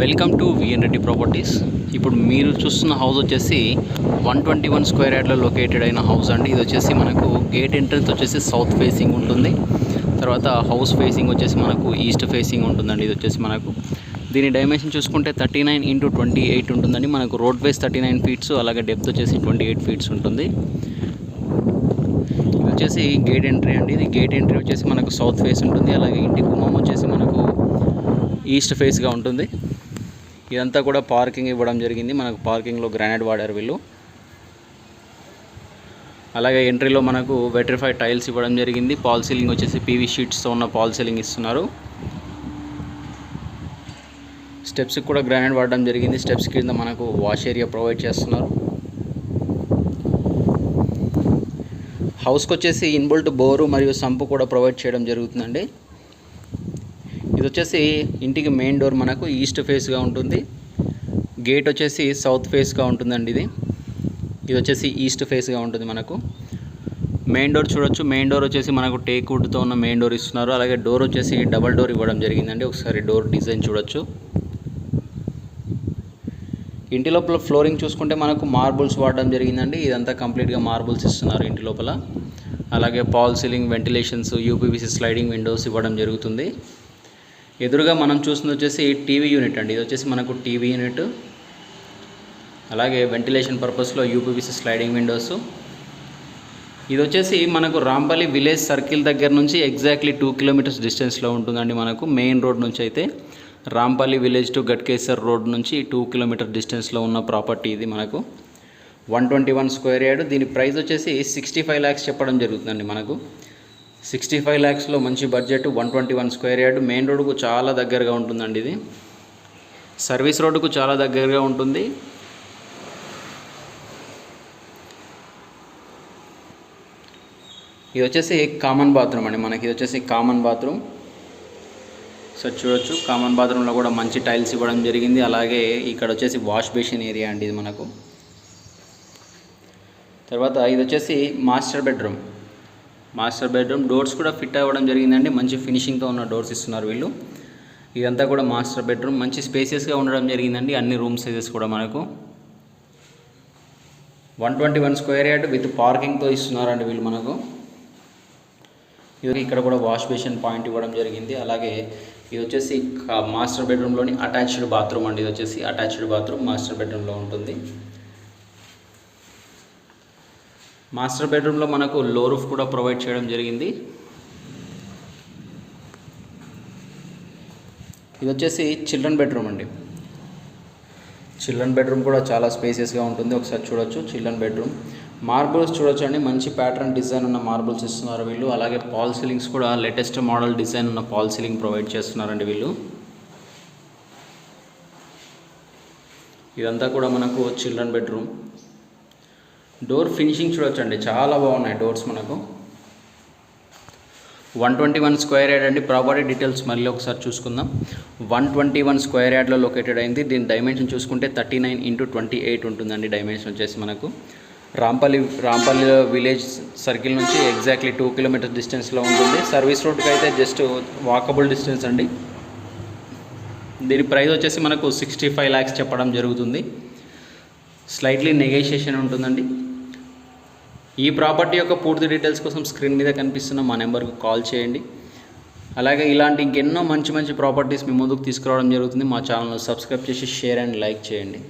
Welcome to VN Reddy properties ఇప్పుడు మీరు చూస్తున్న హౌస్ వచ్చేసి వన్ ట్వంటీ వన్ స్క్వేర్ యార్డ్లో లొకేటెడ్ అయిన హౌస్ అండి. ఇది వచ్చేసి మనకు గేట్ ఎంట్రన్స్ వచ్చేసి సౌత్ ఫేసింగ్ ఉంటుంది. తర్వాత హౌస్ ఫేసింగ్ వచ్చేసి మనకు ఈస్ట్ ఫేసింగ్ ఉంటుందండి. ఇది వచ్చేసి మనకు దీని డైమెన్షన్ చూసుకుంటే thirty nine into twenty eight ఉంటుందండి. మనకు road ways thirty nine feets అలాగే డెప్త్ వచ్చేసి ట్వంటీ ఎయిట్ ఫీట్స్ ఉంటుంది. ఇది వచ్చేసి గేట్ ఎంట్రీ అండి. ఇది గేట్ ఎంట్రీ వచ్చేసి మనకు సౌత్ ఫేస్ ఉంటుంది. అలాగే ఇంటి గుమ్మం వచ్చేసి మనకు ఈస్ట్ ఫేస్గా ఉంటుంది. ఇదంతా కూడా పార్కింగ్ ఇవ్వడం జరిగింది. మనకు పార్కింగ్లో గ్రానైట్ వాడారు వీళ్ళు. అలాగే ఎంట్రీలో మనకు వెట్రిఫై టైల్స్ ఇవ్వడం జరిగింది. పాల్ సీలింగ్ వచ్చేసి పీవీ షీట్స్తో ఉన్న పాల్ సీలింగ్ ఇస్తున్నారు. స్టెప్స్కి కూడా గ్రానైట్ వాడడం జరిగింది. స్టెప్స్ కింద మనకు వాష్ ఏరియా ప్రొవైడ్ చేస్తున్నారు. హౌస్కి వచ్చేసి ఇన్బుల్ట్ బోరు మరియు సంపు కూడా ప్రొవైడ్ చేయడం జరుగుతుందండి. ఇది వచ్చేసి ఇంటికి మెయిన్ డోర్ మనకు ఈస్ట్ ఫేస్గా ఉంటుంది. గేట్ వచ్చేసి సౌత్ ఫేస్గా ఉంటుందండి ఇది. ఇది వచ్చేసి ఈస్ట్ ఫేస్గా ఉంటుంది మనకు. మెయిన్ డోర్ చూడొచ్చు. మెయిన్ డోర్ వచ్చేసి మనకు టేక్ వుడ్తో ఉన్న మెయిన్ డోర్ ఇస్తున్నారు. అలాగే డోర్ వచ్చేసి డబల్ డోర్ ఇవ్వడం జరిగిందండి. ఒకసారి డోర్ డిజైన్ చూడొచ్చు. ఇంటి లోపల ఫ్లోరింగ్ చూసుకుంటే మనకు మార్బుల్స్ వాడడం జరిగిందండి. ఇదంతా కంప్లీట్గా మార్బుల్స్ ఇస్తున్నారు ఇంటి లోపల. అలాగే fall ceiling ventilations UPVC sliding windows ఇవ్వడం జరుగుతుంది. ఎదురుగా మనం చూస్తుంది వచ్చేసి టీవీ యూనిట్ అండి. ఇది వచ్చేసి మనకు టీవీ యూనిట్. అలాగే వెంటిలేషన్ పర్పస్లో యూపీవీసీ స్లైడింగ్ విండోస్. ఇది వచ్చేసి మనకు రాంపల్లి విలేజ్ సర్కిల్ దగ్గర నుంచి ఎగ్జాక్ట్లీ టూ కిలోమీటర్స్ డిస్టెన్స్లో ఉంటుందండి మనకు. మెయిన్ రోడ్ నుంచి అయితే Rampally village to Ghatkesar road నుంచి టూ కిలోమీటర్ డిస్టెన్స్లో ఉన్న ప్రాపర్టీ ఇది మనకు. One twenty one square yard. దీని ప్రైస్ వచ్చేసి సిక్స్టీ ఫైవ్ ల్యాక్స్ చెప్పడం జరుగుతుందండి మనకు. సిక్స్టీ ఫైవ్ ల్యాక్స్లో మంచి budget one twenty one square yard. Main రోడ్కు చాలా దగ్గరగా ఉంటుందండి ఇది. సర్వీస్ రోడ్డుకు చాలా దగ్గరగా ఉంటుంది. ఇది వచ్చేసి కామన్ బాత్రూమ్ అండి మనకి. ఇది వచ్చేసి కామన్ బాత్రూమ్. సో చూడొచ్చు కామన్ బాత్రూంలో కూడా మంచి టైల్స్ ఇవ్వడం జరిగింది. అలాగే ఇక్కడ వచ్చేసి వాష్ బేసిన్ ఏరియా అండి ఇది మనకు. తర్వాత ఇది వచ్చేసి master bedroom. Master bedroom. Doors కూడా ఫిట్ అవ్వడం జరిగిందండి. మంచి ఫినిషింగ్తో ఉన్న డోర్స్ ఇస్తున్నారు వీళ్ళు. ఇదంతా కూడా మాస్టర్ బెడ్రూమ్. మంచి స్పేసియస్గా ఉండడం జరిగిందండి. అన్ని రూమ్ సైజెస్ కూడా మనకు. One twenty one square yard with పార్కింగ్తో ఇస్తున్నారండి వీళ్ళు మనకు. ఇది ఇక్కడ కూడా వాష్ బేసిన్ పాయింట్ ఇవ్వడం జరిగింది. అలాగే ఇది వచ్చేసి మాస్టర్ బెడ్రూమ్లోని అటాచ్డ్ బాత్రూమ్ అండి. ఇది వచ్చేసి అటాచ్డ్ బాత్రూమ్ మాస్టర్ బెడ్రూమ్లో ఉంటుంది. మాస్టర్ బెడ్రూమ్లో మనకు లో రూఫ్ కూడా ప్రొవైడ్ చేయడం జరిగింది. ఇది వచ్చేసి చిల్డ్రన్ బెడ్రూమ్ అండి. చిల్డ్రన్ బెడ్రూమ్ కూడా చాలా స్పేసియస్గా ఉంటుంది. ఒకసారి చూడొచ్చు. Children bedroom. మార్బుల్స్ చూడొచ్చు అండి. మంచి ప్యాటర్న్ డిజైన్ ఉన్న మార్బుల్స్ ఇస్తున్నారు వీళ్ళు. అలాగే పాల్ సీలింగ్స్ కూడా లేటెస్ట్ మోడల్ డిజైన్ ఉన్న పాల్ సీలింగ్ ప్రొవైడ్ చేస్తున్నారండి వీళ్ళు. ఇదంతా కూడా మనకు చిల్డ్రన్ బెడ్రూమ్. డోర్ ఫినిషింగ్ చూడొచ్చండి. చాలా బాగున్నాయి డోర్స్ మనకు. One twenty one square yard అండి. ప్రాపర్టీ డీటెయిల్స్ మళ్ళీ ఒకసారి చూసుకుందాం. వన్ ట్వంటీ వన్ స్క్వేర్ యార్డ్లో లొకేటెడ్ అయింది. దీని డైమెన్షన్ చూసుకుంటే thirty nine into twenty eight ఉంటుందండి డైమెన్షన్ వచ్చేసి మనకు. రాంపల్లి రాంపల్లి విలేజ్ సర్కిల్ నుంచి ఎగ్జాక్ట్లీ టూ కిలోమీటర్ డిస్టెన్స్లో ఉంటుంది. సర్వీస్ రోడ్కి అయితే జస్ట్ వాకబుల్ డిస్టెన్స్ అండి. దీని ప్రైస్ వచ్చేసి మనకు సిక్స్టీ ఫైవ్ ల్యాక్స్ చెప్పడం జరుగుతుంది. స్లైట్లీ నెగోషియేషన్ ఉంటుందండి. ఈ ప్రాపర్టీ యొక్క పూర్తి డీటెయిల్స్ కోసం స్క్రీన్ మీద కనిపిస్తున్న మా నెంబర్కి కాల్ చేయండి. అలాగే ఇలాంటి ఇంకెన్నో మంచి మంచి ప్రాపర్టీస్ మీ ముందుకు తీసుకురావడం జరుగుతుంది. మా ఛానల్ను సబ్స్క్రైబ్ చేసి షేర్ అండ్ లైక్ చేయండి.